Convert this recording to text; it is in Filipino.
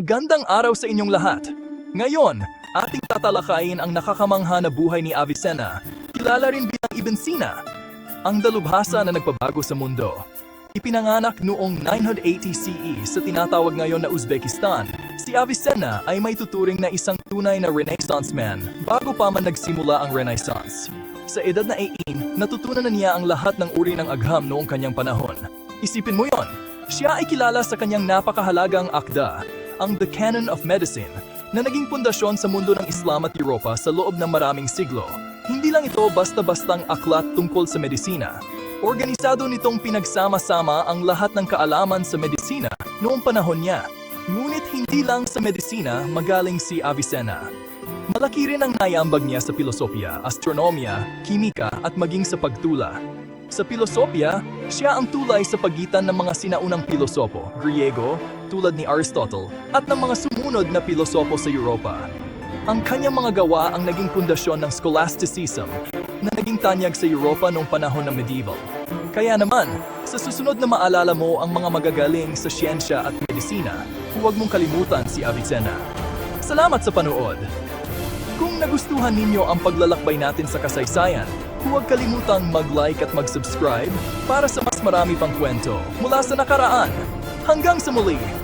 Gandang araw sa inyong lahat. Ngayon, ating tatalakayin ang nakakamangha na buhay ni Avicenna, kilala rin bilang Ibn Sina, ang dalubhasa na nagpabago sa mundo. Ipinanganak noong 980 CE sa tinatawag ngayon na Uzbekistan, si Avicenna ay may tuturing na isang tunay na Renaissance man bago pa man nagsimula ang Renaissance. Sa edad na 18, natutunan na niya ang lahat ng uri ng agham noong kanyang panahon. Isipin mo yon, siya ay kilala sa kanyang napakahalagang akda, ang The Canon of Medicine, na naging pundasyon sa mundo ng Islam at Europa sa loob ng maraming siglo. Hindi lang ito basta-bastang aklat tungkol sa medisina. Organisado nitong pinagsama-sama ang lahat ng kaalaman sa medisina noong panahon niya. Ngunit hindi lang sa medisina magaling si Avicenna. Malaki rin ang naiambag niya sa filosofiya, astronomya, kimika at maging sa pagtula. Sa filosofiya, siya ang tulay sa pagitan ng mga sinaunang pilosopo, Griego, tulad ni Aristotle, at ng mga sumunod na pilosopo sa Europa. Ang kanyang mga gawa ang naging pundasyon ng scholasticism na naging tanyag sa Europa noong panahon ng medieval. Kaya naman, sa susunod na maalala mo ang mga magagaling sa siyensya at medisina, huwag mong kalimutan si Avicenna. Salamat sa panood! Kung nagustuhan ninyo ang paglalakbay natin sa kasaysayan, huwag kalimutang mag-like at mag-subscribe para sa mas marami pang kwento mula sa nakaraan. Hanggang sa muli!